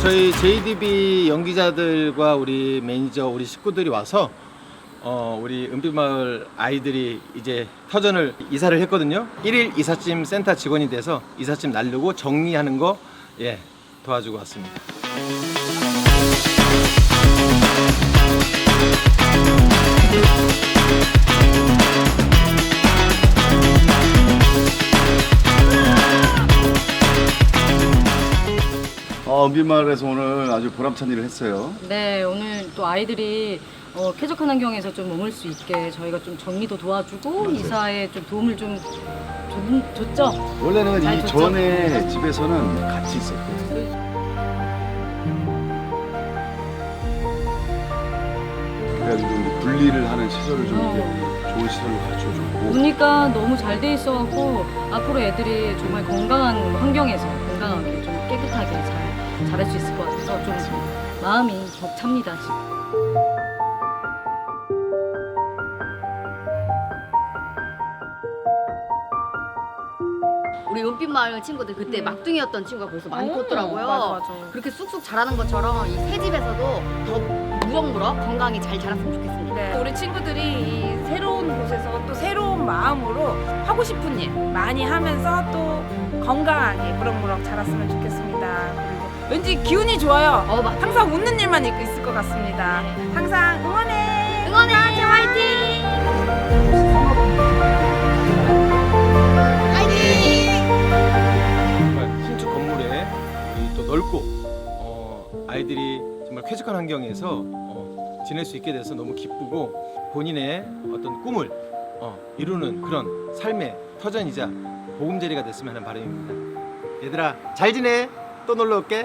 JDB 연기자들과 우리 매니저, 우리 식구들이 와서 어, 우리 은빛마을 아이들이 이제 터전을 이사를 했거든요. 1일 이삿짐 센터 직원이 돼서 이삿짐 날르고 정리하는 거 예, 도와주고 왔습니다. 어, 은빛마을에서 오늘 아주 보람찬 일을 했어요. 네, 오늘 또 아이들이 어, 쾌적한 환경에서 좀 머물 수 있게 저희가 좀 정리도 도와주고 이사에 좀 도움을 좀 줬, 줬죠. 원래는 잘 이 줬죠? 전에 집에서는 같이 있었거든요. 그래가지고 좀 분리를 하는 시설을 좀 어. 이렇게 좋은 시설로 갖춰줬고 보니까 너무 잘 돼 있어갖고 앞으로 애들이 정말 건강한 환경에서 건강하게 좀 깨끗하게 잘 자랄 수 있을 것 같아서 좀 마음이 벅찹니다 지금. 우리 은빛 마을 친구들 그때 막둥이였던 친구가 벌써 많이 오, 컸더라고요. 맞아, 맞아. 그렇게 쑥쑥 자라는 것처럼 이 새 집에서도 더 무럭무럭 건강히 잘 자랐으면 좋겠습니다. 네. 우리 친구들이 이 새로운 곳에서 또 새로운 마음으로 하고 싶은 일 많이 하면서 또 건강하게 무럭무럭 자랐으면 좋겠습니다. 왠지 기운이 좋아요. 어, 맞아. 항상 웃는 일만 있- 있을 것 같습니다. 항상 응원해. 응원해, 화이팅! 정말 신축 건물에 이또 넓고 어, 아이들이 정말 쾌적한 환경에서 어, 지낼 수 있게 돼서 너무 기쁘고 본인의 어떤 꿈을 어, 이루는 그런 삶의 터전이자 보금자리가 됐으면 하는 바람입니다. 얘들아 잘 지내? 또 놀러 올게.